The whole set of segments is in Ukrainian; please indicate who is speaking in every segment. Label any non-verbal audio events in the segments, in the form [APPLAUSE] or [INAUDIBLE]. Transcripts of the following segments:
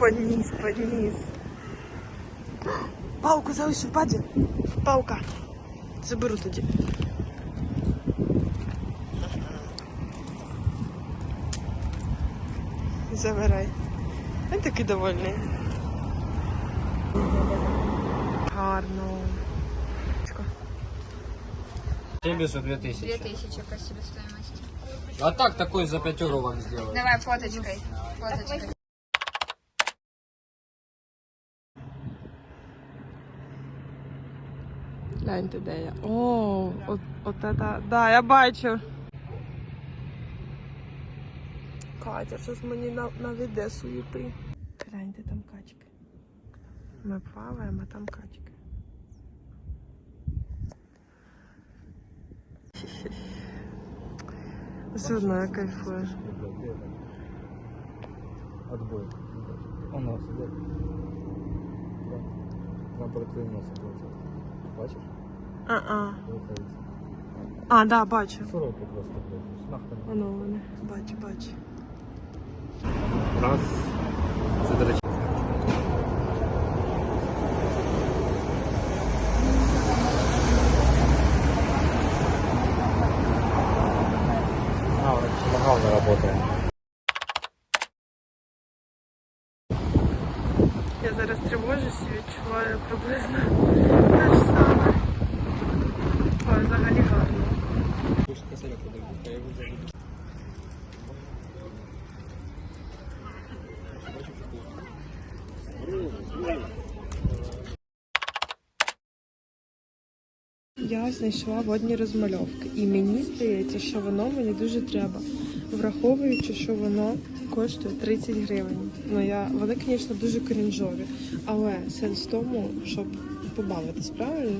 Speaker 1: Поніс, поніс. Палку залишив, паді. Палка. Заберу тоді. Забирай. Він такий довольний. Гарно.
Speaker 2: Тебе за 2000.
Speaker 3: 2000 по себестоимости.
Speaker 2: А так такой за 5 евро вам сделаю.
Speaker 3: Давай фоточкой. Фоточкой.
Speaker 1: Гляньте, де я. О, от, от это, да, я бачу. Катя, щось мені на, наведе суєти. Гляньте, там качки. Ми плаваємо, а там качки. Все одно я кайфую.
Speaker 2: Отбой. Он нас. Там перед твоим носом получается. Бачишь?
Speaker 1: А-а. А, да, бачу.
Speaker 2: Широко просто, блядь.
Speaker 1: Воно вони. Бачу, бачу.
Speaker 2: Раз. Це, до речі. А, он помогал на работе.
Speaker 1: Я зараз тривожусь і відчуваю приблизно те ж саме. Взагалі гарно. Я знайшла водні розмальовки, і мені здається, що воно мені дуже треба, враховуючи, що воно коштує 30 гривень. Ну я вони, звісно, дуже крінжові, але сенс в тому, щоб побавитись, правильно?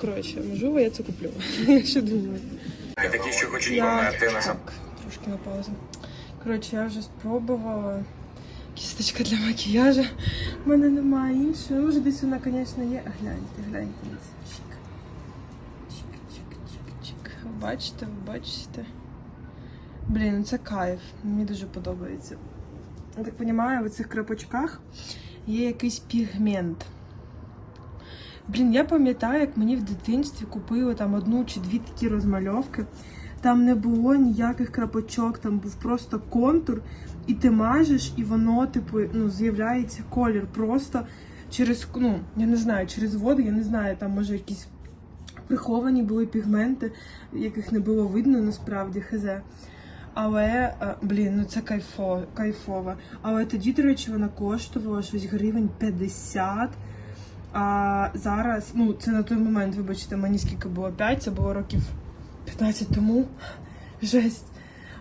Speaker 1: Коротше, можливо, я це куплю. [LAUGHS] Я ще думаю.
Speaker 4: Такі, що хочуть
Speaker 1: Я так, трошки на паузу. Коротше, я вже спробувала. Кісточка для макіяжу. У мене немає іншої. Може, десь вона, звісно, є. А Гляньте, гляньте. Чик. Чик, чик, чик, чик. Ви бачите, ви бачите? Блін, ну це кайф. Мені дуже подобається. Я так розумію, в цих крапочках є якийсь пігмент. Блін, я пам'ятаю, як мені в дитинстві купили там одну чи дві такі розмальовки. Там не було ніяких крапочок, там був просто контур, і ти мажеш, і воно, типу, ну, з'являється колір. Просто через, ну, я не знаю, через воду, я не знаю, там може якісь приховані були пігменти, яких не було видно насправді хз. Але, е, блін, ну це кайфо, кайфово. Але тоді, до речі, вона коштувала щось гривень 50. А зараз, ну це на той момент, вибачте, мені скільки було 5, це було років 15 тому. [LAUGHS] Жесть.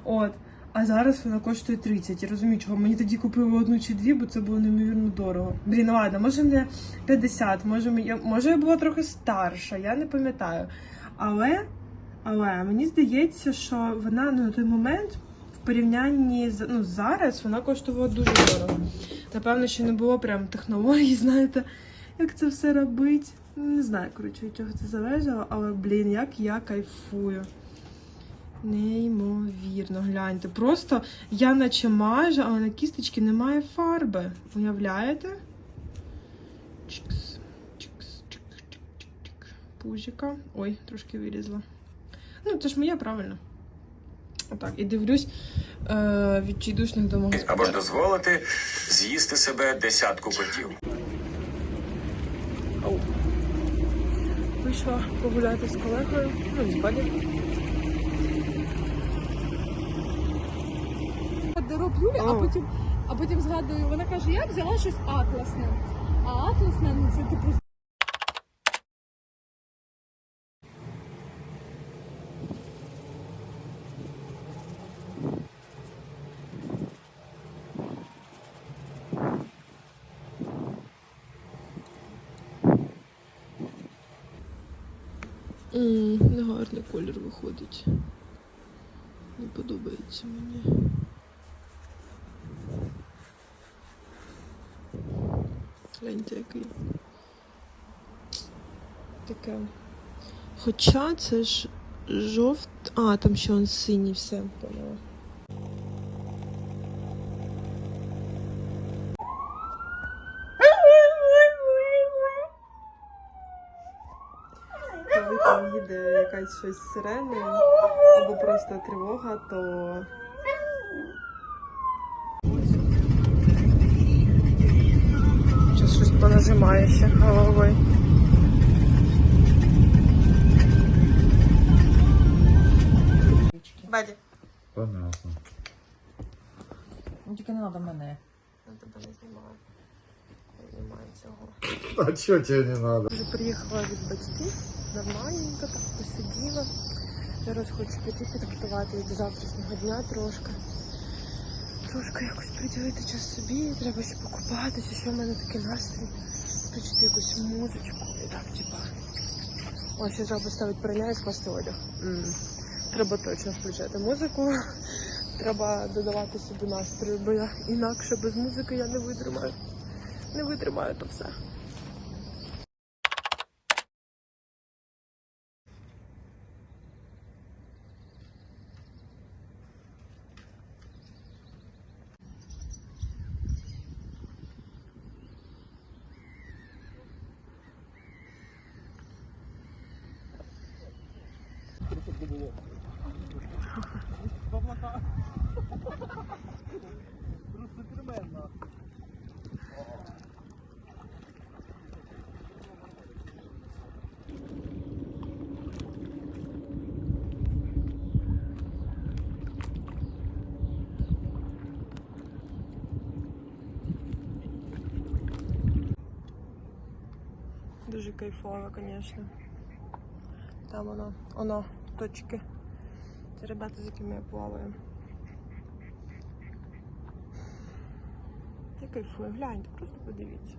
Speaker 1: От. А зараз вона коштує 30. Я розумію, чого мені тоді купили одну чи дві, бо це було неймовірно дорого. Блін, ну ладно, може не 50, може я, може я була трохи старша, я не пам'ятаю. Але, але мені здається, що вона ну, на той момент в порівнянні з ну, зараз вона коштувала дуже дорого. Напевно, що не було прям технологій, [LAUGHS] знаєте, як це все робить. Не знаю, коротше, від чого це залежало, але блін, як я кайфую. Неймовірно, гляньте. Просто я наче мажу, але на кісточці немає фарби. Уявляєте? Чикс, чикс, чик, чик, чик, чик. Пузіка. Ой, трошки вилізла. Ну, це ж моя, правильно. Отак, і дивлюсь е, відчайдушних домогосподарів.
Speaker 4: або ж дозволити з'їсти себе десятку котів.
Speaker 1: Вийшла погуляти з колегою, ну, з Баді.
Speaker 5: роблю, а потім, а потім згадую, вона каже, я взяла щось атласне. А атласне, ну це типу.
Speaker 1: М, Негарний колір виходить. Не подобається мені. Гляньте, який. Таке. Хоча це ж жовт. А, там ще он синій, все, поняла. Буде якась щось сирена або просто тривога, то Сейчас щось понажимає ще головою. Баді.
Speaker 2: Понятно.
Speaker 6: Ну тільки не треба мене.
Speaker 1: Я тебе не знімаю. Не знімаю цього.
Speaker 2: А чё тебе не надо?
Speaker 1: Вже приїхала від батьків, нормальненько так посиділа. Зараз хочу піти підготувати до завтрашнього дня трошки. Трошки якось приділити час собі, треба ще покупатися, що в мене такий настрій. Включити якусь музичку і так, типа. О, ще треба поставити прання і скласти одяг. Треба точно включати музику. Треба додавати собі настрою, бо я інакше без музики я не витримаю. Не витримаю то все. Дуже кайфово, звісно. Там воно, воно, точки. Це ребята, з якими я плаваю. Я кайфую, гляньте, просто подивіться.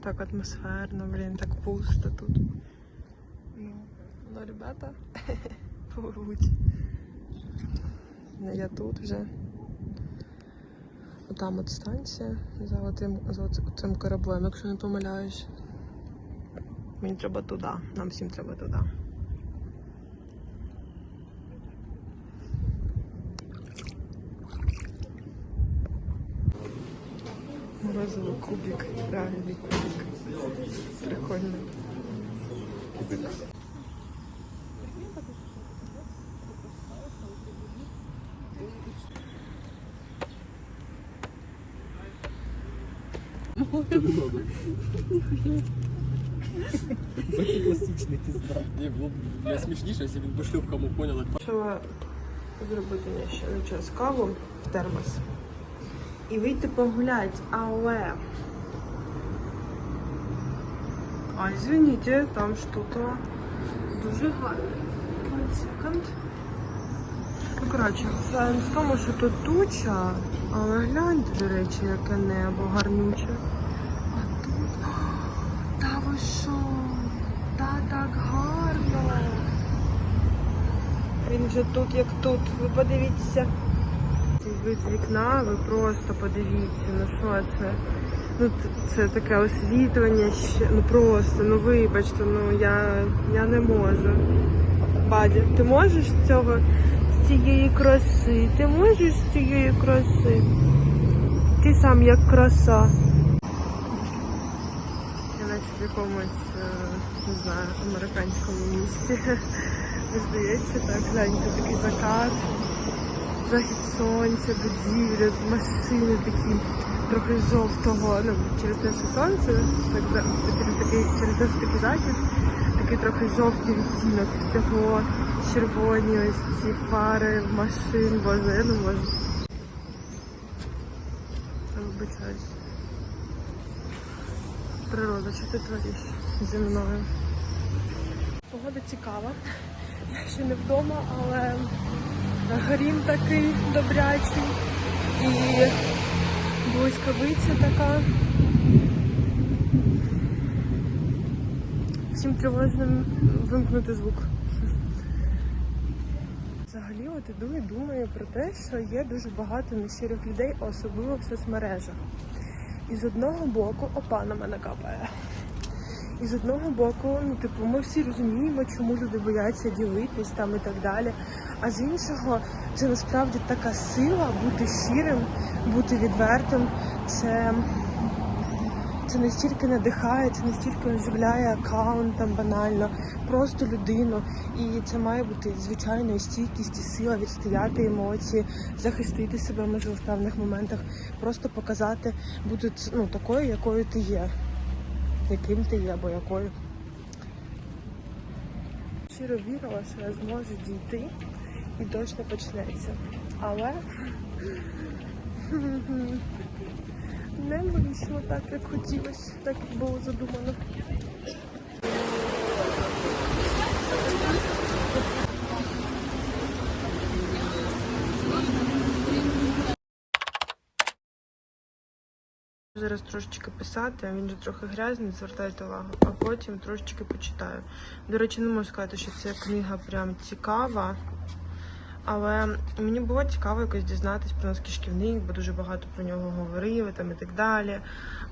Speaker 1: Так атмосферно, блін, так пусто тут. Ну, ну ребята [LAUGHS] пливуть. Я тут вже. Отам от станція за оцим, цим кораблем, якщо не помиляюсь. Мені треба туди. Нам всім треба туди. Морозовий кубик, реальний кубик. Прикольно.
Speaker 2: Пластичный пизда.
Speaker 7: Ні, було б смішніше, якщо він би шлюпками поняв, як
Speaker 1: зробити мені ще на час каву в термос і вийти погуляти, але. А, извините, там что-то дуже гарне. One second. Ну, коротше, в тому, що тут туча, але гляньте, до речі, яке небо гарнюче. А тут. Та ви що? Та так гарно. Він же тут, як тут. Ви подивіться. Вид з вікна, ви просто подивіться, ну що це? Ну, це таке освітлення ну просто, ну вибачте, ну я, я не можу. Бадя, ти можеш цього, з цієї краси? Ти можеш з цієї краси? Ти сам як краса. Я наче в якомусь, е, не знаю, американському місці. [LAUGHS] Здається, так, гляньте, такий закат, захід сонця, будівлі, машини такі, трохи жовтого, ну, через те, що сонце, так, через такий, через те, що такий захід, такий трохи жовтий відтінок всього, червоні ось ці фари машин, боже, я не можу. Вибачаюсь. Природа, що ти твориш зі мною? Погода цікава. Ще не вдома, але грім такий добрячий і блискавиця така. Всім тривожним вимкнути звук. Взагалі, от іду і думаю про те, що є дуже багато нещирих людей, особливо в соцмережах. І з одного боку, опа на мене капає. І з одного боку, ну типу, ми всі розуміємо, чому люди бояться ділитись там і так далі. А з іншого, це насправді така сила бути щирим, бути відвертим. Це, це настільки надихає, це настільки оживляє аккаунт там банально, просто людину. І це має бути звичайно і стійкість, і сила відстояти емоції, захистити себе можливо в певних моментах, просто показати, бути ну, такою, якою ти є, яким ти є або якою. Щиро вірила, що я зможу дійти і точно почнеться. Але [LAUGHS] не вийшло так, як хотілося, так як було задумано. Зараз трошечки писати, він же трохи грязний, звертайте увагу, а потім трошечки почитаю. До речі, не можу сказати, що ця книга прям цікава. Але мені було цікаво якось дізнатись про нас кишківник, бо дуже багато про нього говорили там і так далі.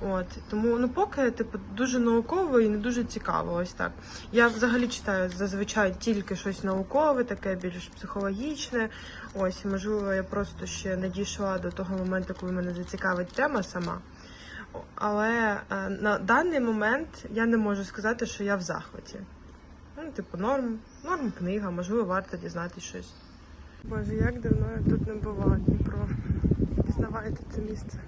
Speaker 1: От тому ну поки типу дуже науково і не дуже цікаво. Ось так. Я взагалі читаю зазвичай тільки щось наукове, таке більш психологічне. Ось, можливо, я просто ще не дійшла до того моменту, коли мене зацікавить тема сама. Але е, на даний момент я не можу сказати, що я в захваті. Ну, типу, норм, норм книга, можливо, варто дізнатися щось. Боже, як давно я тут не була, Дніпро. Пізнавайте це місце.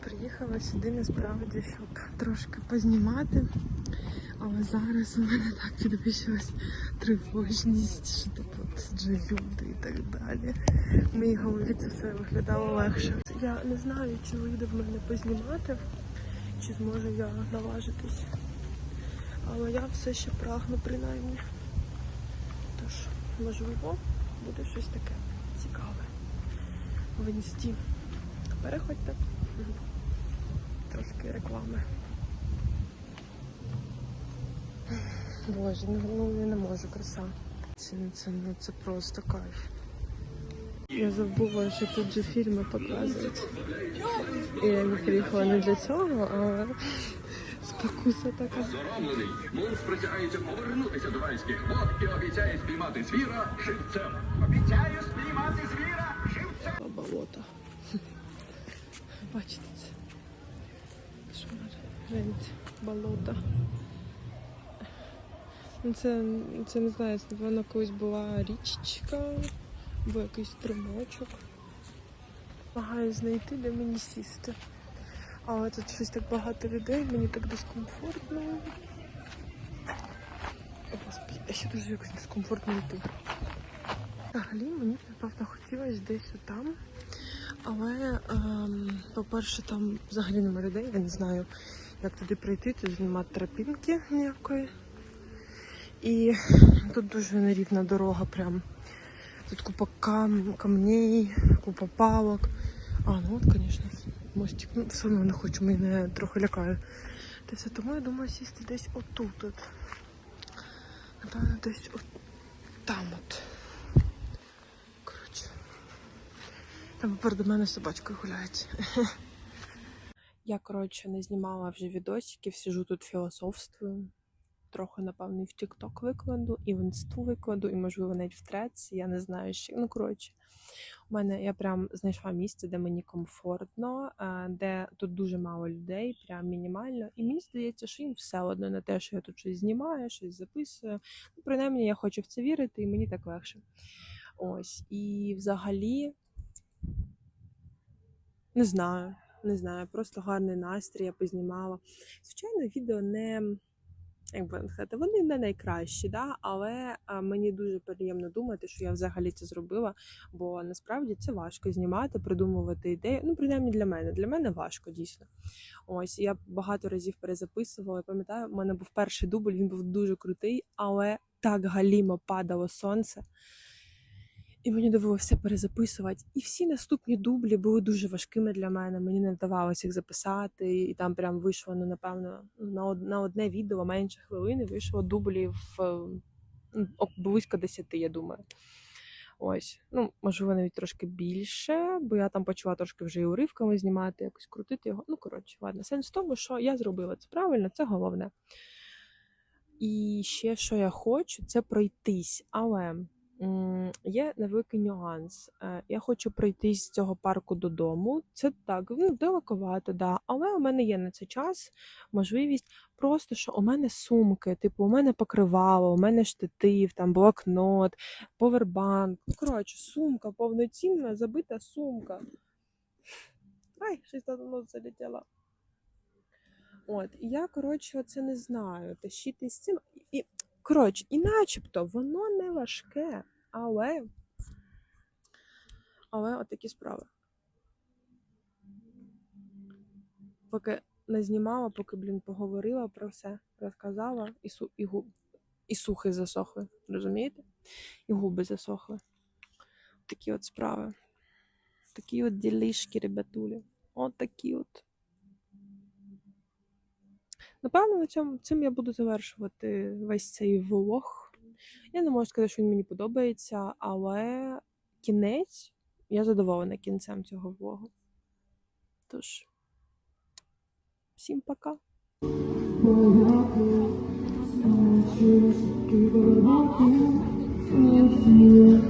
Speaker 1: Приїхала сюди насправді, щоб трошки познімати. Але зараз у мене так підвищилась тривожність, що типу тут же люди і так далі. В моїй голові це все виглядало легше. Я не знаю, чи вийде в мене познімати, чи зможу я наважитись. Але я все ще прагну принаймні. Тож, можливо, буде щось таке цікаве. В інсті. Переходьте. Трошки реклами. Боже, ну, ну я не можу краса. Це, це, ну, це просто кайф. Я забула, що тут же фільми показують. І я не приїхала не для цього, але спокуса така.
Speaker 8: Соромлений, Мунс присягається повернутися до Вальських вод і обіцяє спіймати звіра живцем. Обіцяю спіймати звіра живцем.
Speaker 1: болото. Бачите це? Шмар. Болото. Це, це не знаю, це, напевно, колись була річечка або якийсь струмочок. Намагаюсь знайти, де мені сісти. Але тут щось так багато людей, мені так дискомфортно. Господи, я ще дуже якось дискомфортно йти. Взагалі мені напевно хотілося десь там. Але, ем, по-перше, там взагалі немає людей, я не знаю, як туди прийти, тут немає тропінки ніякої. І тут дуже нерівна дорога прям. Тут купа кам... камней, купа палок. А, ну от, звісно, мостик. Ну, все одно не хочу, мене трохи лякає. Та все тому я думаю сісти десь отут. От. Напевно, десь от там от. Коротше. Там попереду мене собачкою гуляють. [LAUGHS] Я, коротше, не знімала вже відосиків, сижу тут філософствую. Трохи, напевно, і в TikTok викладу, і в інсту викладу, і, можливо, навіть в трец, я не знаю ще. Ну, коротше, у мене я прям знайшла місце, де мені комфортно, е, де тут дуже мало людей, прям мінімально. І мені здається, що їм все одно на те, що я тут щось знімаю, щось записую. Ну, принаймні, я хочу в це вірити, і мені так легше. Ось. І взагалі, не знаю, не знаю, просто гарний настрій, я познімала. Звичайно, відео не. Як би сказати, вони не найкращі, да? але мені дуже приємно думати, що я взагалі це зробила, бо насправді це важко знімати, придумувати ідеї. Ну, принаймні для мене. Для мене важко дійсно. Ось я багато разів перезаписувала. Пам'ятаю, в мене був перший дубль, він був дуже крутий, але так галімо падало сонце. І мені довелося перезаписувати. І всі наступні дублі були дуже важкими для мене. Мені не вдавалося їх записати, і там прям вийшло, ну, напевно, на одне відео менше хвилини вийшло дублів е, ну, ок- близько 10, я думаю. Ось, ну, можливо, навіть трошки більше, бо я там почала трошки вже і уривками знімати, якось крутити його. Ну, коротше, ладно. Сенс в тому, що я зробила це правильно, це головне. І ще що я хочу, це пройтись. Але є невеликий нюанс. Е, Я хочу пройти з цього парку додому. Це так, ну, далековато, да. Але у мене є на це час, можливість. Просто що у мене сумки, типу, у мене покривало, у мене штатив, там блокнот, повербанк. Ну, коротше, сумка повноцінна, забита сумка. Ай, щось нос залетіло. От, і я, коротше, це не знаю. Тащити з цим. І, коротше, і начебто воно не важке, але. Але от такі справи. Поки не знімала, поки, блін, поговорила про все, розказала, і, су, і, губ, і сухи засохли, розумієте? І губи засохли. Такі от справи. Такі от ділішки, ребятулі. От такі от. Напевно, на цьому цим я буду завершувати весь цей влог. Я не можу сказати, що він мені подобається, але кінець я задоволена кінцем цього влогу. Тож, всім пока.
Speaker 5: Ні.